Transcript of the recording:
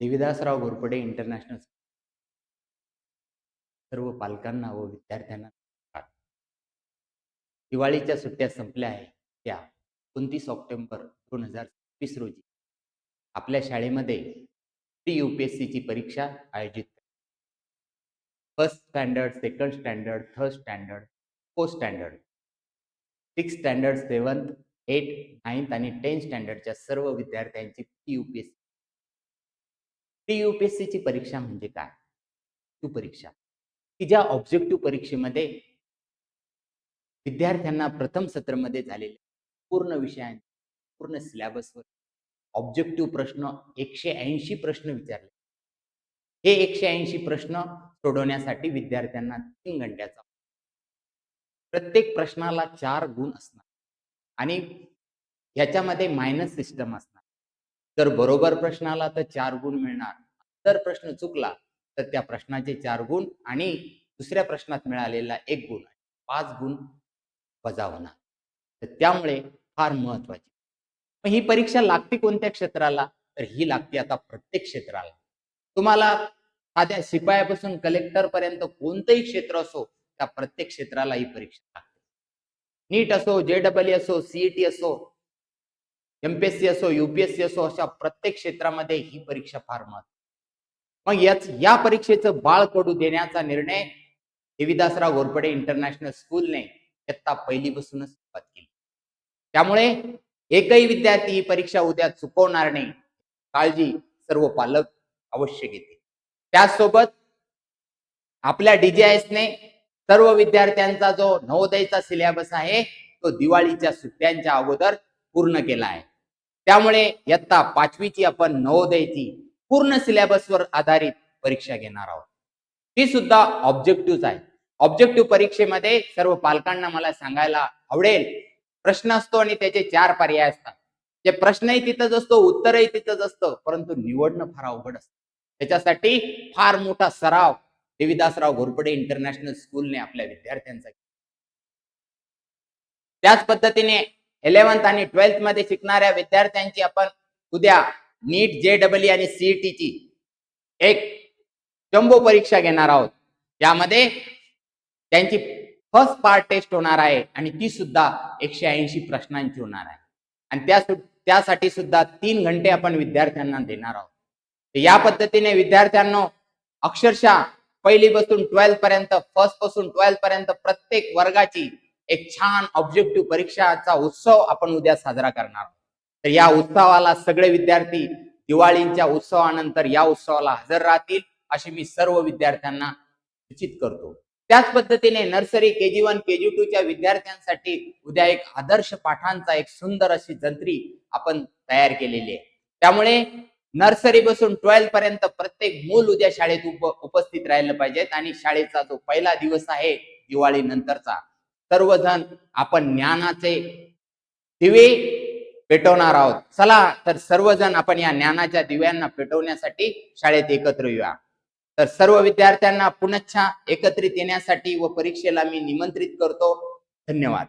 Devidasrao Ghorpade international सर्व पालकांना व विद्यार्थ्यांना दिवाळीच्या सुट्ट्या संपल्या आहेत. त्या एकोणतीस ऑक्टोबर दोन हजार वीस रोजी आपल्या शाळेमध्ये प्री यू पी एस सीची परीक्षा आयोजित first standard second standard third standard fourth standard six standard seventh eight ninth आणि टेन्थ स्टँडर्डच्या सर्व विद्यार्थ्यांची प्री यू पी एस ती यू पी एस सीची परीक्षा म्हणजे काय? तू परीक्षा. की ज्या ऑब्जेक्टिव्ह परीक्षेमध्ये विद्यार्थ्यांना प्रथम सत्रामध्ये झालेल्या पूर्ण विषयां पूर्ण सिलेबसवर ऑब्जेक्टिव्ह प्रश्न एकशे ऐंशी प्रश्न विचारले. हे एकशे ऐंशी प्रश्न सोडवण्यासाठी विद्यार्थ्यांना तीन घंट्याचा. प्रत्येक प्रश्नाला चार गुण असणार. आणि याच्यामध्ये मायनस सिस्टम असणार. तर बरोबर प्रश्न आला तर चार गुण मिळणार. जर प्रश्न चुकला तर त्या प्रश्नाचे चार गुण आणि दुसऱ्या प्रश्नात मिळालेला एक गुण पाच गुण वजा होणार. तर त्यामुळे फार महत्वाची मग ही परीक्षा लागते कोणत्या क्षेत्राला? तर ही लागते आता प्रत्येक क्षेत्राला. तुम्हाला साध्या शिपायापासून कलेक्टर पर्यंत कोणतंही क्षेत्र असो त्या प्रत्येक क्षेत्राला ही परीक्षा लागते. नीट असो जे डबल असो सीईटी असो एमपीएससी असो युपीएससी असो अशा प्रत्येक क्षेत्रामध्ये ही परीक्षा फार महत्त्व मग याच या परीक्षेचं बाळ पडू देण्याचा निर्णय देविदासराव घोरपडे इंटरनॅशनल स्कूलने इयत्ता पहिलीपासूनच सुरुवात केली. त्यामुळे एकही विद्यार्थी ही परीक्षा उद्या चुकवणार नाही काळजी सर्व पालक अवश्य घेते त्याचसोबत आपल्या डीजीआयएसने सर्व विद्यार्थ्यांचा जो नवोदयचा सिलेबस आहे तो दिवाळीच्या सुट्ट्यांच्या अगोदर पूर्ण केला आहे. त्यामुळे इयत्ता पाचवीची आपण नवोदयची पूर्ण सिलेबसवर आधारित परीक्षा घेणार आहोत. ती सुद्धा ऑब्जेक्टिव्ह आहे ऑब्जेक्टिव्ह परीक्षेमध्ये सर्व पालकांना मला सांगायला आवडेल. प्रश्न असतो आणि त्याचे चार पर्याय असतात. जे प्रश्नही तिथंच असतो उत्तरही तिथंच असतं परंतु निवडणं फार अवघड असतं. त्याच्यासाठी फार मोठा सराव देविदासराव घोरपडे इंटरनॅशनल स्कूलने आपल्या विद्यार्थ्यांचा त्याच पद्धतीने इलेव्हन्थ आणि ट्वेल्थमध्ये शिकणाऱ्या विद्यार्थ्यांची आपण उद्या नीट जे डबल आणि सीईटीची एक जम्बो परीक्षा घेणार आहोत. यामध्ये त्यांची फर्स्ट पार्ट टेस्ट होणार आहे आणि ती सुद्धा एकशे ऐंशी प्रश्नांची होणार आहे. आणि त्या त्यासाठी सुद्धा तीन घंटे आपण विद्यार्थ्यांना देणार आहोत. या पद्धतीने विद्यार्थ्यांना अक्षरशः पहिली पासून ट्वेल्थ पर्यंत फर्स्टपासून ट्वेल्थ पर्यंत प्रत्येक वर्गाची एक छान ऑब्जेक्टिव्ह परीक्षाचा उत्सव आपण उद्या साजरा करणार तर या उत्सवाला सगळे विद्यार्थी दिवाळीच्या उत्सवानंतर या उत्सवाला हजर राहतील अशी मी सर्व विद्यार्थ्यांना सूचित करतो. त्याच पद्धतीने nursery K G one K G two च्या विद्यार्थ्यांसाठी उद्या एक आदर्श पाठांचा एक सुंदर अशी जंत्री आपण तयार केलेली आहे. त्यामुळे नर्सरी बसून ट्वेल्थ पर्यंत प्रत्येक मूल उद्या शाळेत उप उपस्थित राहिलं पाहिजेत आणि शाळेचा जो पहिला दिवस आहे दिवाळी नंतरचा सर्वजण आपण ज्ञानाचे दिवे पेटवणार आहोत. चला तर सर्वजण आपण या ज्ञानाच्या दिव्यांना पेटवण्यासाठी शाळेत एकत्र येऊया. तर सर्व विद्यार्थ्यांना पुनच्छा एकत्रित येण्यासाठी व परीक्षेला मी निमंत्रित करतो. धन्यवाद.